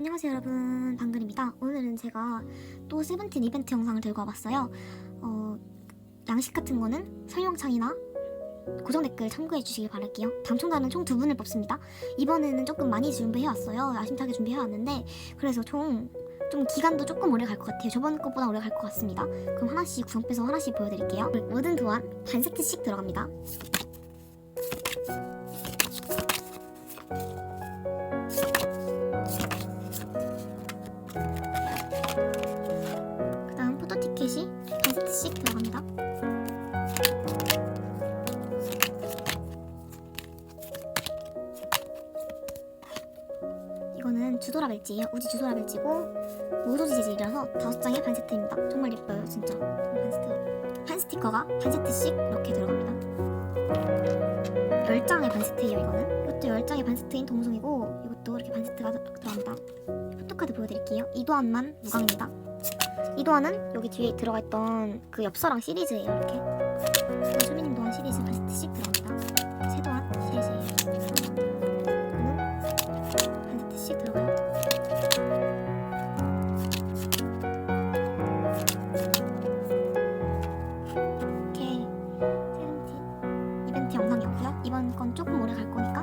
안녕하세요 여러분. 방글입니다. 오늘은 제가 또 세븐틴 이벤트 영상을 들고 와봤어요. 어, 양식 같은 거는 설명창이나 고정 댓글 참고해 주시길 바랄게요. 당첨자는 총 두 분을 뽑습니다. 이번에는 조금 많이 준비해왔어요. 야심차게 준비해왔는데 그래서 총 좀 기간도 조금 오래 갈 것 같아요. 저번 것보다 오래 갈 것 같습니다. 그럼 하나씩 구성 빼서 하나씩 보여드릴게요. 모든 도안 반 세트씩 들어갑니다 티켓이 반 세트씩 들어갑니다. 이거는 주도라 벨지예요. 우지 주도라 벨지고 모조지 재질이라서 다섯 장에 반 세트입니다. 정말 예뻐요, 진짜. 반 세트. 한 스티커가 반 세트씩 이렇게 들어갑니다. 열 장의 반 세트예요, 이거는. 이것도 열 장의 반 세트인 동송이고 이것도 이렇게 반 세트가 들- 들어갑니다. 포토카드 보여드릴게요. 이도안만 무광입니다. 이도안은 여기 뒤에 들어가 있던 그 엽서랑 시리즈예요 이렇게 이번 건 조금 오래 갈 거니까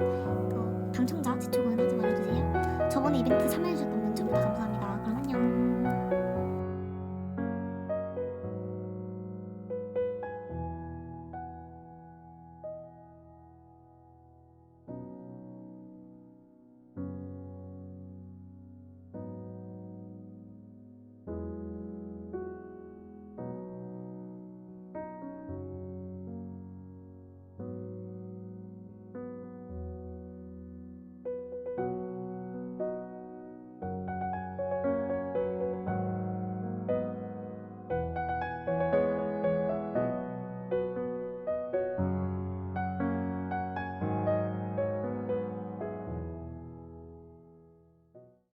더 당첨자 지초는 하지 말아주세요. 저번에 이벤트 참여해주셨던